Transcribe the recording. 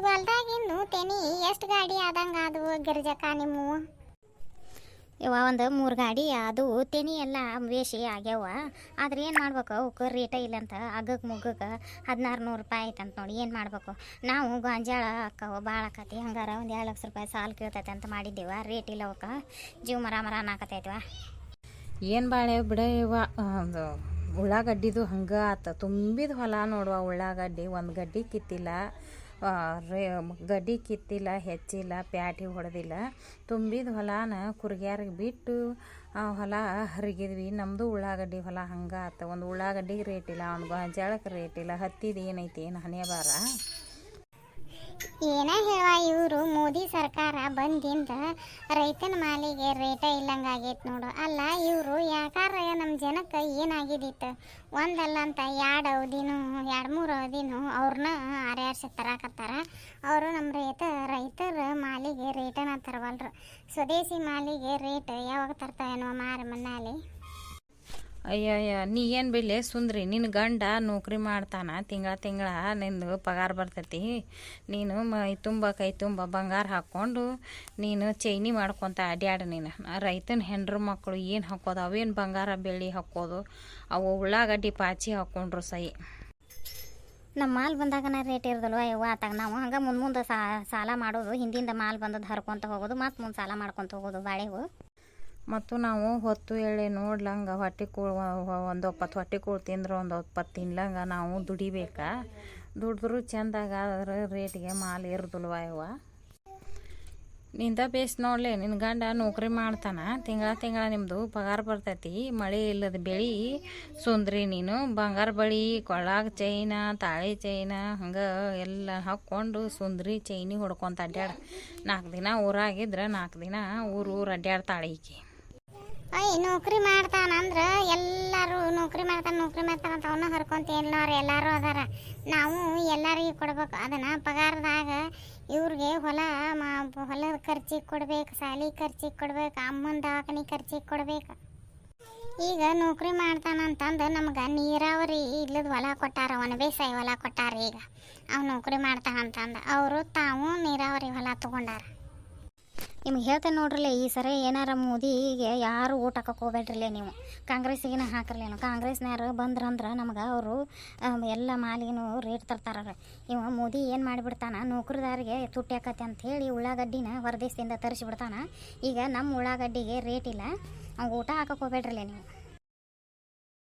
ಈಗ ಹೊಲ್ದಾಗಿನ್ನು ತೆನಿ ಎಷ್ಟು ಗಾಡಿ ಆದಂಗ ಅದು ಗಿರ್ಜಕ್ಕ ನಿಮ್ಮ? ಇವ ಒಂದು ಮೂರು ಗಾಡಿ ಅದು ತೆನಿ ಎಲ್ಲ ವೇಷಿ ಆಗ್ಯಾವ. ಆದ್ರೆ ಏನು ಮಾಡ್ಬೇಕು? ಅವಕ್ಕೆ ರೇಟ ಇಲ್ಲಂತ ಅಗ್ಗಕ್ಕೆ ಮುಗ್ಗಕ್ಕೆ ಹದಿನಾರು ನೂರು ರೂಪಾಯಿ ಅಂತ ನೋಡಿ ಏನು ಮಾಡ್ಬೇಕು? ನಾವು ಗಾಂಜಾಳ ಅಕ್ಕವ ಭಾಳ ಆಕತಿ. ಹಂಗಾರ ಒಂದು ಎರಡು ಲಕ್ಷ ರೂಪಾಯಿ ಸಾಲ ಕೇಳ್ತೈತೆ ಅಂತ ಮಾಡಿದ್ದೀವ. ರೇಟ್ ಇಲ್ಲ ಅವಕ್ಕೆ. ಜೀವ ಮರ ಮರ ಅನ್ನಾಕತೈತ್ವ ಏನು ಬಾಳೆ ಬಿಡ ಇವ ಒಂದು ಉಳ್ಳಾಗಡ್ಡಿದು ಹಂಗೆ ಆತ. ತುಂಬಿದ ಹೊಲ ನೋಡುವ ಉಳ್ಳಾಗಡ್ಡಿ. ಒಂದು ಗಡ್ಡಿ ಕಿತ್ತಿಲ್ಲ. ರೇ, ಗಡ್ಡಿ ಕಿತ್ತಿಲ್ಲ, ಹೆಚ್ಚಿಲ್ಲ, ಪ್ಯಾಟಿ ಹೊಡೆದಿಲ್ಲ. ತುಂಬಿದ ಹೊಲನ ಕುರ್ಗ್ಯಾರಿಗೆ ಬಿಟ್ಟು, ಆ ಹೊಲ ಹರಿಗಿದ್ವಿ. ನಮ್ಮದು ಉಳ್ಳಾಗಡ್ಡಿ ಹೊಲ ಹಂಗೆ ಆತ. ಒಂದು ಉಳ್ಳಾಗಡ್ಡಿಗೆ ರೇಟ್ ಇಲ್ಲ ಗೊಂಜಾಳಕ್ಕೆ ರೇಟ್ ಇಲ್ಲ. ಹತ್ತಿದ ಏನೈತಿ ಏನು ಹಣೆ ಬಾರ ಏನ ಹೇಳ ಇವರು ಮೋದಿ ಸರ್ಕಾರ ಬಂದಿಂದ ರೈತನ ಮಾಲಿಗೆ ರೇಟ ಇಲ್ಲಂಗಾಗೈತೆ ನೋಡು. ಅಲ್ಲ, ಇವರು ಯಾಕಾರ ನಮ್ಮ ಜನಕ್ಕೆ ಏನಾಗಿದ್ದಿತ್ತು ಒಂದಲ್ಲ ಅಂತ ಎರಡು ಅವಧಿನೂ ಎರಡು ಮೂರು ಅವಧಿನೂ ಅವ್ರನ್ನ ಆರ್ಯಾರ್ಸಿ ತರಾಕತ್ತಾರ. ಅವರು ನಮ್ಮ ರೈತ, ರೈತರ ಮಾಲಿಗೆ ರೇಟನ ತರವಲ್ರು. ಸ್ವದೇಶಿ ಮಾಲಿಗೆ ರೇಟ್ ಯಾವಾಗ ತರ್ತಾವೇನೋ ಮಾರು ಮಣ್ಣಾಲಿ ಅಯ್ಯಯ್ಯ, ನೀ ಏನು ಬಿಡ್ಲೆ? ಸುಂದ್ರಿ. ನಿನ್ನ ಗಂಡ ನೌಕರಿ ಮಾಡ್ತಾನ, ತಿಂಗಳ ತಿಂಗಳ ನಿಂದು ಪಗಾರ ಬರ್ತೈತಿ. ನೀನು ಮೈ ತುಂಬ, ಕೈ ತುಂಬ ಬಂಗಾರ ಹಾಕ್ಕೊಂಡು ನೀನು ಚೈನಿ ಮಾಡ್ಕೊತ ಅಡ್ಯಾಡ ನೀನು. ರೈತನ ಹೆಂಡ್ರ ಮಕ್ಕಳು ಏನು ಹಾಕೋದು? ಅವೇನು ಬಂಗಾರ ಬೆಳ್ಳಿ ಹಾಕೋದು? ಅವು ಉಳ್ಳಾಗಡ್ಡಿ ಪಾಚಿ ಹಾಕ್ಕೊಂಡ್ರು ಸೈ. ನಮ್ಮ ಮಾಲ್ ಬಂದಾಗನ ರೇಟ್ ಇರೋದಲ್ವ ಯವ್ವ? ಆತಾಗ ನಾವು ಹಂಗೆ ಮುಂದೆ ಮುಂದೆ ಸಾಲ ಮಾಡೋದು, ಹಿಂದಿಂದ ಮಾಲ್ ಬಂದದ್ದು ಹರ್ಕೊಂತ ಹೋಗೋದು, ಮತ್ತು ಮುಂದೆ ಸಾಲ ಮಾಡ್ಕೊತ ಹೋಗೋದು ಬಾಳೆವು. ಮತ್ತು ನಾವು ಹೊತ್ತು ಎಳೆ ನೋಡ್ಲಂಗ ಹೊಟ್ಟೆ ಕೂಳು ಒಂದು ಒಪ್ಪತ್ತು ಹೊಟ್ಟೆ ಕೂಳು ತಿಂದ್ರೆ ಒಂದು ಒಪ್ಪತ್ತು ತಿನ್ಲಂಗ ನಾವು ದುಡಿಬೇಕಾ. ದುಡಿದ್ರು ಚೆಂದಾಗ ಅದ್ರ ರೇಟಿಗೆ ಮಾಲ್ ಇರೋದಿಲ್ವ ಇವ ನಿಂದ ಬೇಸ್ ನೋಡ್ಲೆ ನಿನ್ನ ಗಂಡ ನೌಕರಿ ಮಾಡ್ತಾನೆ, ತಿಂಗಳ ತಿಂಗಳ ನಿಮ್ಮದು ಪಗಾರ ಬರ್ತೈತಿ, ಮಳೆ ಇಲ್ಲದ ಬೆಳಿ ಸುಂದ್ರಿ ನೀನು, ಬಂಗಾರ ಬಳಿ ಕೊಳ್ಳಾಗ ಚೈನ, ತಾಳಿ ಚೈನ, ಹಂಗೆ ಎಲ್ಲ ಹಾಕ್ಕೊಂಡು ಸುಂದ್ರಿ ಚೈನಿ ಹೊಡ್ಕೊಂತ ಅಡ್ಡಾಡ ನಾಲ್ಕು ದಿನ ಊರಾಗಿದ್ರೆ ನಾಲ್ಕು ದಿನ ಊರು ಊರು ಅಡ್ಡಾಡ್ತಾಳೆ ಈಕಿ. ಅಯ್ಯ ನೌಕರಿ ಮಾಡ್ತಾನಂದ್ರ ಎಲ್ಲರೂ ನೌಕರಿ ಮಾಡ್ತಾನೆ, ನೌಕರಿ ಮಾಡ್ತಾನ ಅಂತ ಅವನ್ನ ಹರ್ಕೊಂತ ಎಲ್ಲರೂ ಎಲ್ಲರೂ ಅದಾರ. ನಾವು ಎಲ್ಲರಿಗೆ ಕೊಡ್ಬೇಕು. ಅದನ್ನ ಪಗಾರದಾಗ ಇವ್ರಿಗೆ ಹೊಲ ಮಾ- ಹೊಲದ ಖರ್ಚಿಗೆ ಕೊಡ್ಬೇಕು, ಸಾಲಿ ಖರ್ಚಿಗೆ ಕೊಡ್ಬೇಕು, ಅಮ್ಮನ ದವಾಖಾನೆ ಖರ್ಚಿಗೆ ಕೊಡ್ಬೇಕು. ಈಗ ನೌಕರಿ ಮಾಡ್ತಾನಂತಂದು ನಮ್ಗೆ ನೀರಾವರಿ ಇಲ್ಲದ ಹೊಲ ಕೊಟ್ಟಾರ ಒಣ ಬೇಸಾಯ ಹೊಲ ಕೊಟ್ಟಾರ ಈಗ. ಅವ್ನು ನೌಕರಿ ಮಾಡ್ತಾನಂತಂದು ಅವರು ತಾವು ನೀರಾವರಿ ಹೊಲ ತಗೊಂಡಾರ. ನಿಮ್ಗೆ ಹೇಳ್ತೇನೆ ನೋಡ್ರಲ್ಲೇ, ಈ ಸರಿ ಏನಾರ ಮೋದಿಗೆ ಯಾರು ಓಟ್ ಹಾಕಕ್ಕೆ ಹೋಗ್ಬೇಡ್ರಲ್ಲೇ ನೀವು. ಕಾಂಗ್ರೆಸ್ಸಿಗಿನ ಹಾಕಿರ್ಲೇನು ಕಾಂಗ್ರೆಸ್ನಾರು ಬಂದ್ರಂದ್ರೆ ನಮ್ಗೆ ಅವರು ಎಲ್ಲ ಮಾಲಿನೂ ರೇಟ್ ತರ್ತಾರ ಇವ ಮೋದಿ ಏನು ಮಾಡಿಬಿಡ್ತಾನ? ನೌಕರದಾರಿಗೆ ತುಟ್ಟಿ ಹಾಕತ್ತೆ ಅಂತ ಹೇಳಿ ಉಳ್ಳಾಗಡ್ಡಿನ ಹೊರದೇಶದಿಂದ ತರಿಸಿಬಿಡ್ತಾನ. ಈಗ ನಮ್ಮ ಉಳ್ಳಾಗಡ್ಡಿಗೆ ರೇಟ್ ಇಲ್ಲ. ಅವ್ಗೆ ಊಟ ಹಾಕಕ್ಕೆ ಹೋಗ್ಬೇಡ್ರಲ್ಲೇ ನೀವು.